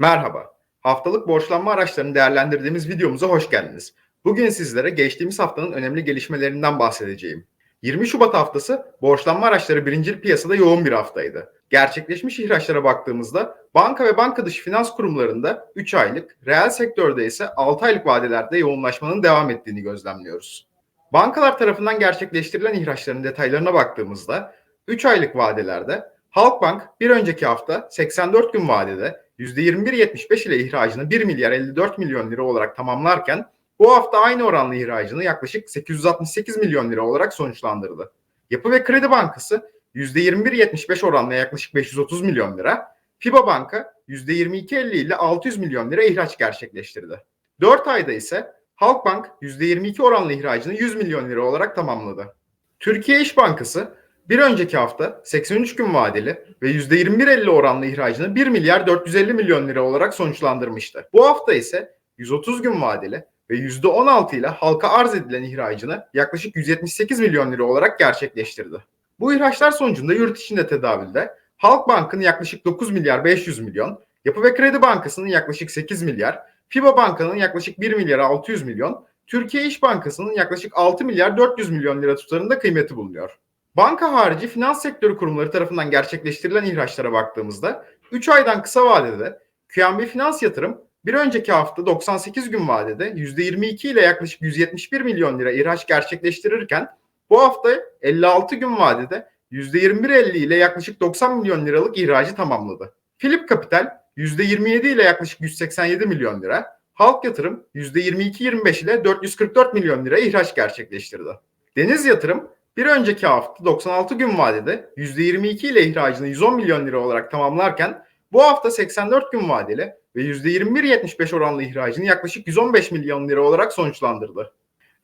Merhaba. Haftalık borçlanma araçlarını değerlendirdiğimiz videomuza hoş geldiniz. Bugün sizlere geçtiğimiz haftanın önemli gelişmelerinden bahsedeceğim. 20 Şubat haftası borçlanma araçları birincil piyasada yoğun bir haftaydı. Gerçekleşmiş ihraçlara baktığımızda banka ve banka dışı finans kurumlarında 3 aylık, reel sektörde ise 6 aylık vadelerde yoğunlaşmanın devam ettiğini gözlemliyoruz. Bankalar tarafından gerçekleştirilen ihraçların detaylarına baktığımızda 3 aylık vadelerde Halkbank bir önceki hafta 84 gün vadede %21.75 ile ihracını 1 milyar 54 milyon lira olarak tamamlarken bu hafta aynı oranlı ihracını yaklaşık 868 milyon lira olarak sonuçlandırdı. Yapı ve Kredi Bankası %21.75 oranla yaklaşık 530 milyon lira, FIBA Banka %22.50 ile 600 milyon lira ihraç gerçekleştirdi. 4 ayda ise Halkbank %22 oranlı ihracını 100 milyon lira olarak tamamladı. Türkiye İş Bankası bir önceki hafta 83 gün vadeli ve %21.50 oranlı ihracını 1 milyar 450 milyon lira olarak sonuçlandırmıştı. Bu hafta ise 130 gün vadeli ve %16 ile halka arz edilen ihracını yaklaşık 178 milyon lira olarak gerçekleştirdi. Bu ihraçlar sonucunda yurt içinde tedavülde Halkbank'ın yaklaşık 9 milyar 500 milyon, Yapı ve Kredi Bankası'nın yaklaşık 8 milyar, FIBA Banka'nın yaklaşık 1 milyar 600 milyon, Türkiye İş Bankası'nın yaklaşık 6 milyar 400 milyon lira tutarında kıymeti bulunuyor. Banka harici finans sektörü kurumları tarafından gerçekleştirilen ihraçlara baktığımızda 3 aydan kısa vadede QNB Finans Yatırım bir önceki hafta 98 gün vadede %22 ile yaklaşık 171 milyon lira ihraç gerçekleştirirken bu hafta 56 gün vadede %21.50 ile yaklaşık 90 milyon liralık ihracı tamamladı. Philip Capital %27 ile yaklaşık 187 milyon lira, Halk Yatırım %22-25 ile 444 milyon lira ihraç gerçekleştirdi. Deniz Yatırım bir önceki hafta 96 gün vadede %22 ile ihracını 110 milyon lira olarak tamamlarken bu hafta 84 gün vadeli ve %21.75 oranlı ihracını yaklaşık 115 milyon lira olarak sonuçlandırdı.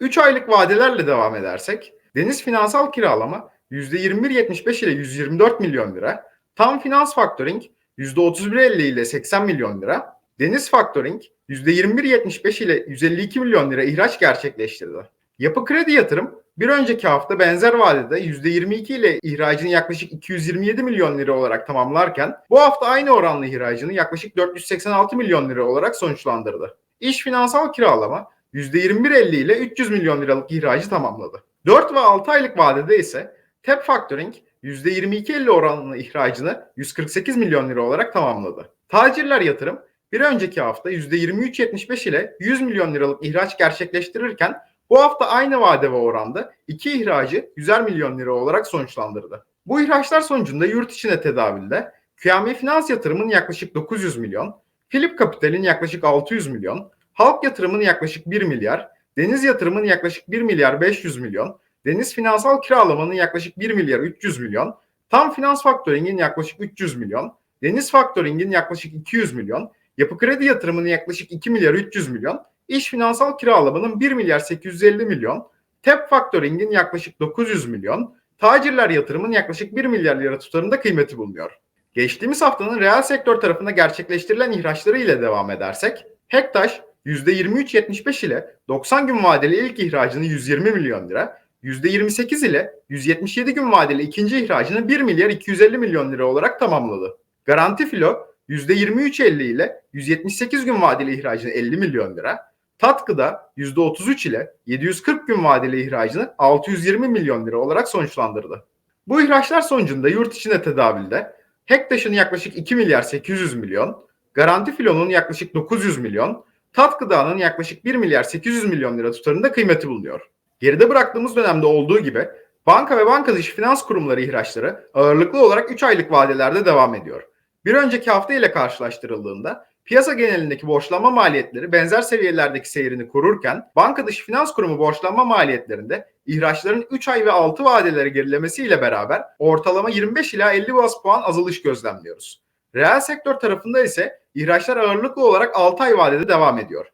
3 aylık vadelerle devam edersek Deniz Finansal Kiralama %21.75 ile 124 milyon lira, Tam Finans Factoring %31.50 ile 80 milyon lira, Deniz Factoring %21.75 ile 152 milyon lira ihraç gerçekleştirdi. Yapı Kredi Yatırım bir önceki hafta benzer vadede %22 ile ihracını yaklaşık 227 milyon lira olarak tamamlarken bu hafta aynı oranlı ihracını yaklaşık 486 milyon lira olarak sonuçlandırdı. İş finansal kiralama %21.50 ile 300 milyon liralık ihracı tamamladı. 4 ve 6 aylık vadede ise TEP Factoring %22.50 oranlı ihracını 148 milyon lira olarak tamamladı. Tacirler Yatırım bir önceki hafta %23.75 ile 100 milyon liralık ihraç gerçekleştirirken bu hafta aynı vade ve oranda iki ihracı 100 milyon lira olarak sonuçlandırdı. Bu ihraçlar sonucunda yurt içine tedavülde QNB Finans Yatırım'ın yaklaşık 900 milyon, Philip Capital'in yaklaşık 600 milyon, Halk Yatırım'ın yaklaşık 1 milyar, Deniz Yatırım'ın yaklaşık 1 milyar 500 milyon, Deniz Finansal Kiralamanın yaklaşık 1 milyar 300 milyon, Tam Finans Faktöring'in yaklaşık 300 milyon, Deniz Faktöring'in yaklaşık 200 milyon, Yapı Kredi Yatırımı'nın yaklaşık 2 milyar 300 milyon, İş Finansal Kiralamanın 1 milyar 850 milyon, TEP Factoring'in yaklaşık 900 milyon, Tacirler Yatırım'ın yaklaşık 1 milyar lira tutarında kıymeti bulunuyor. Geçtiğimiz haftanın reel sektör tarafında gerçekleştirilen ihraçları ile devam edersek, Hektaş %23.75 ile 90 gün vadeli ilk ihracını 120 milyon lira, %28 ile 177 gün vadeli ikinci ihracını 1 milyar 250 milyon lira olarak tamamladı. Garanti Filo %23.50 ile 178 gün vadeli ihracını 50 milyon lira, Tatkı'da %33 ile 740 gün vadeli ihracını 620 milyon lira olarak sonuçlandırdı. Bu ihraçlar sonucunda yurt içinde tedavülde Hektaş'ın yaklaşık 2 milyar 800 milyon, Garanti Filo'nun yaklaşık 900 milyon, Tat Gıda'nın yaklaşık 1 milyar 800 milyon lira tutarında kıymeti bulunuyor. Geride bıraktığımız dönemde olduğu gibi banka ve banka dışı finans kurumları ihraçları ağırlıklı olarak 3 aylık vadelerde devam ediyor. Bir önceki hafta ile karşılaştırıldığında piyasa genelindeki borçlanma maliyetleri benzer seviyelerdeki seyrini korurken banka dışı finans kurumu borçlanma maliyetlerinde ihraçların 3 ay ve 6 vadeleri gerilemesiyle beraber ortalama 25 ila 50 bas puan azalış gözlemliyoruz. Reel sektör tarafında ise ihraçlar ağırlıklı olarak 6 ay vadede devam ediyor.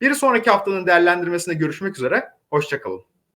Bir sonraki haftanın değerlendirmesinde görüşmek üzere, hoşçakalın.